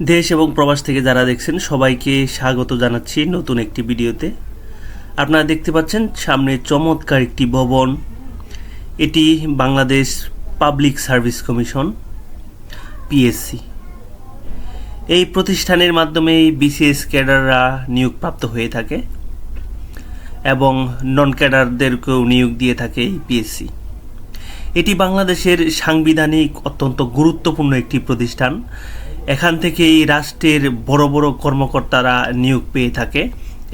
দেশ এবং প্রবাস থেকে যারা দেখছেন, সবাইকে স্বাগত জানাচ্ছি নতুন একটি ভিডিওতে। আপনারা দেখতে পাচ্ছেন, সামনে চমৎকার একটি ভবন। এটি Bangladesh public service commission, PSC. এই প্রতিষ্ঠানের মাধ্যমেই বিসিএস ক্যাডাররা নিয়োগপ্রাপ্ত হয়ে থাকে এবং নন ক্যাডারদেরকেও নিয়োগ দিয়ে থাকে এই পিএসসি। এটি বাংলাদেশের সাংবিধানিক অত্যন্ত গুরুত্বপূর্ণ একটি প্রতিষ্ঠান। এখান থেকেই রাষ্ট্রের বড় বড় কর্মকর্তারা নিয়োগ পেয়ে থাকে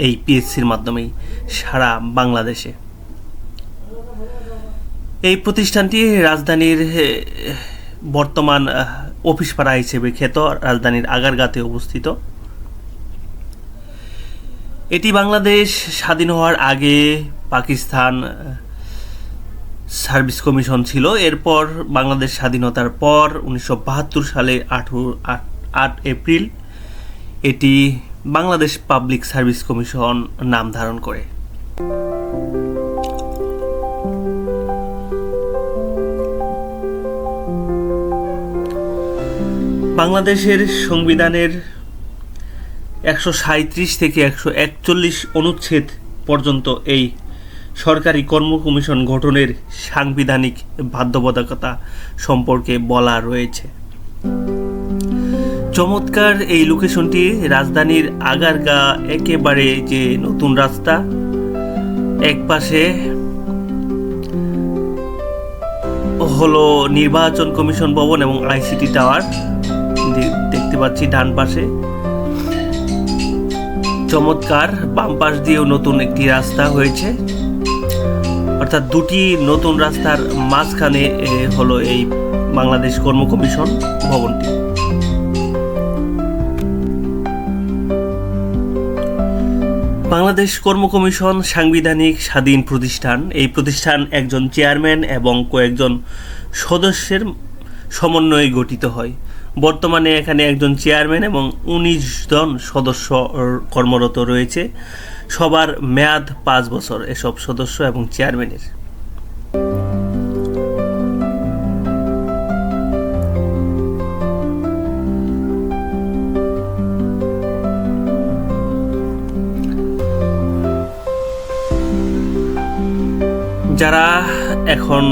এই পিএসসির মাধ্যমেই সারা বাংলাদেশে। এই প্রতিষ্ঠানটি রাজধানীর বর্তমান অফিস পাড়া হিসেবে খ্যাত, রাজধানীর আগারগাতে অবস্থিত। এটি বাংলাদেশ স্বাধীন হওয়ার আগে পাকিস্তান সার্ভিস কমিশন ছিল। এরপর বাংলাদেশ স্বাধীনতার পর উনিশশো বাহাত্তর সালে আঠেরো আট এপ্রিল, এটি বাংলাদেশ পাবলিক সার্ভিস কমিশন নাম ধারণ করে। বাংলাদেশের সংবিধানের একশো সাঁত্রিশ থেকে একশো একচল্লিশ অনুচ্ছেদ পর্যন্ত এই সরকারি কর্ম কমিশন গঠনের সাংবিধানিক বাধ্যবাধকতা সম্পর্কে বলা রয়েছে। চমৎকার এই লোকেশনটি রাজধানীর আগারগা একেবারে যে নতুন রাস্তা, এক পাশে হলো নির্বাচন কমিশন ভবন এবং আইসিটি টাওয়ার দেখতে পাচ্ছি ডান পাশে। চমৎকার, বাম পাশ দিয়েও নতুন একটি রাস্তা হয়েছে। অর্থাৎ দুটি নতুন রাস্তার মাঝখানে হলো এই বাংলাদেশ কর্ম কমিশন ভবনটি। বাংলাদেশ কর্ম কমিশন সাংবিধানিক স্বাধীন প্রতিষ্ঠান। এই প্রতিষ্ঠান একজন চেয়ারম্যান এবং কয়েকজন সদস্যের সমন্বয়ে গঠিত হয়। বর্তমানে এখানে একজন চেয়ারম্যান এবং উনিশ জন সদস্য কর্মরত রয়েছে। সবার মেয়াদ পাঁচ বছর এসব সদস্য এবং চেয়ারম্যানের। যারা এখন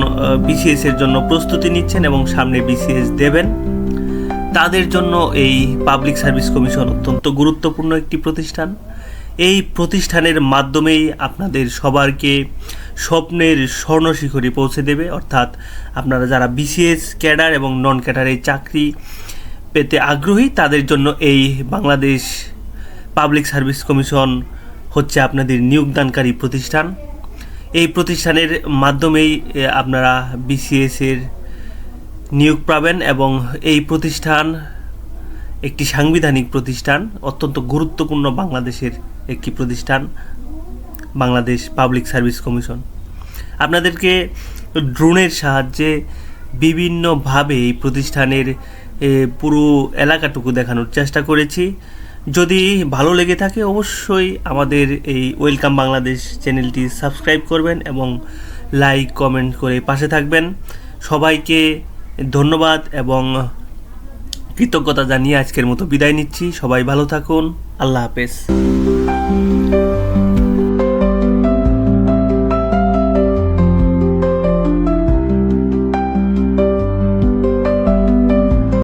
বিসিএস এর জন্য প্রস্তুতি নিচ্ছেন এবং সামনে বিসিএস দেবেন, তাদের জন্য এই পাবলিক সার্ভিস কমিশন অত্যন্ত গুরুত্বপূর্ণ একটি প্রতিষ্ঠান। এই প্রতিষ্ঠানের মাধ্যমেই আপনাদের সবারকে স্বপ্নের স্বর্ণ শিখরে পৌঁছে দেবে। অর্থাৎ আপনারা যারা বিসিএস ক্যাডার এবং নন ক্যাডারে চাকরি পেতে আগ্রহী, তাদের জন্য এই বাংলাদেশ পাবলিক সার্ভিস কমিশন হচ্ছে আপনাদের নিয়োগদানকারী প্রতিষ্ঠান। এই প্রতিষ্ঠানের মাধ্যমেই আপনারা বিসিএস এর নিয়োগ পাবেন এবং এই প্রতিষ্ঠান একটি সাংবিধানিক প্রতিষ্ঠান, অত্যন্ত গুরুত্বপূর্ণ বাংলাদেশের একটি প্রতিষ্ঠান, বাংলাদেশ পাবলিক সার্ভিস কমিশন আপনাদেরকে ড্রোনের সাহায্যে বিভিন্নভাবে এই প্রতিষ্ঠানের পুরো এলাকাটুকু দেখানোর চেষ্টা করেছি। যদি ভালো লেগে থাকে, অবশ্যই আমাদের এই ওয়েলকাম বাংলাদেশ চ্যানেলটি সাবস্ক্রাইব করবেন এবং লাইক, কমেন্ট করে পাশে থাকবেন। সবাইকে ধন্যবাদ এবং কৃতজ্ঞতা জানিয়ে আজকের মতো বিদায় নিচ্ছি। সবাই ভালো থাকুন। আল্লাহ হাফেজ।